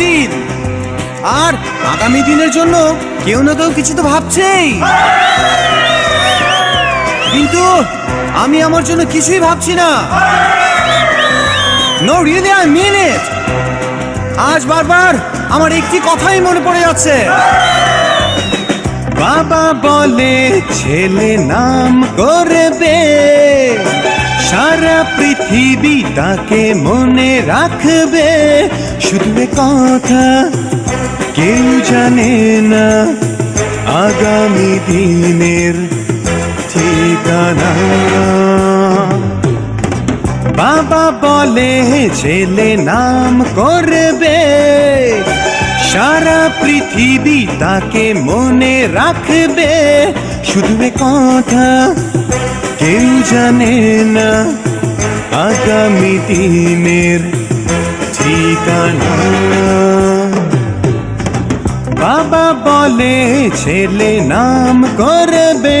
দিন। আর আগামী দিনের জন্য কেউ না কেউ কিছু তো ভাবছেই। কিন্তু আমি আমার জন্য কিছুই ভাবছি না। No really I mean it আজ বারবার আমার একটি কথাই মনে পড়ে যাচ্ছে। বাবা বলে, ছেলে নাম করবে। সারা পৃথিবী তাকে মনে রাখবে। শুধু কথা কেউ জানে না। আগামী দিনের ঠিকানা। বাবা বলে, ছেলে নাম করবে। সারা পৃথিবী তাকে মনে রাখবে। শুধু কথা কেউ জানে না আগামী দিনের ঠিকানা। বাবা বলে ছেলে নাম করবে।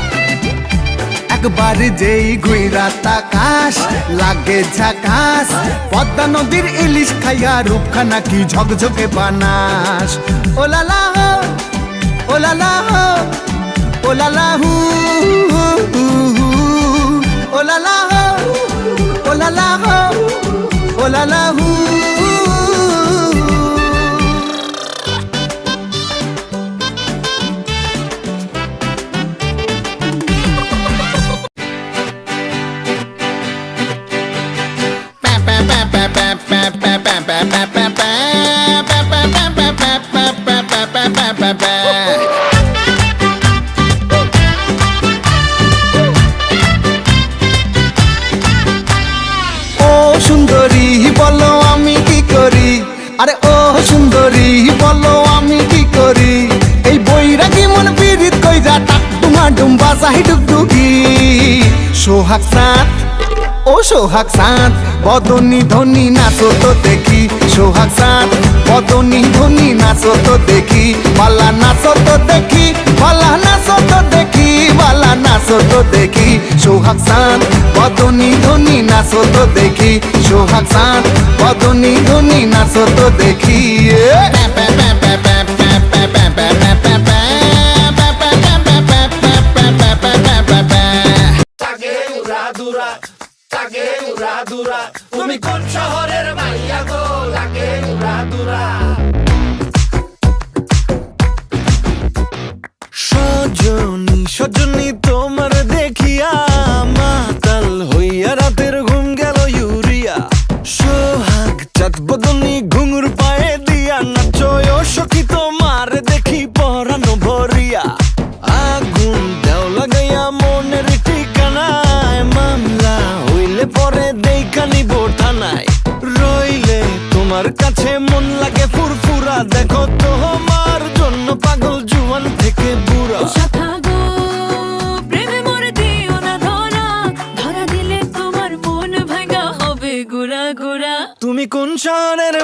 একবার যেই ঘুইরা তাকাস লাগে ঝাকাস পদ্মা নদীর ইলিশ খাইয়া রূপখানা কি ঝকঝকে বানাস ওলালা হো ওলালা হো ওলালা হু হু, হু। ওলালা হো ওলালা হো ওলালা হু সুন্দরী, বলো আমি কি করি? এই বইরাগি মন পিরিত কই যা টাক টুমা ডুম্বা চাহি ডুগডুগি। সোহাগ সাত ও সোহাগ সাত বদনি ধনি নাচো তো দেখি। সোহাগ সাত বদনি ধনি নাচো তো দেখি। পালা নাচো তো দেখি পালা নাচো তো দেখি পালা নাচো তো দেখি। সোহাগ সাত বদনি ধনি নাচো তো দেখি। সোহাগ সাত বদনি ধনি নাচ তো দেখি তাকে উড়া দুরা, তাকে উড়া দুরা। তুমি কোন শহরের মাইয়া গো? লাগে উড়া দুরা। থানায়। রইলে তোমার কাছে মন লাগে ফুরফুরা। দেখো তোমার জন্য পাগল জুয়ান থেকে বুড়া। তুমি কোন প্রেমে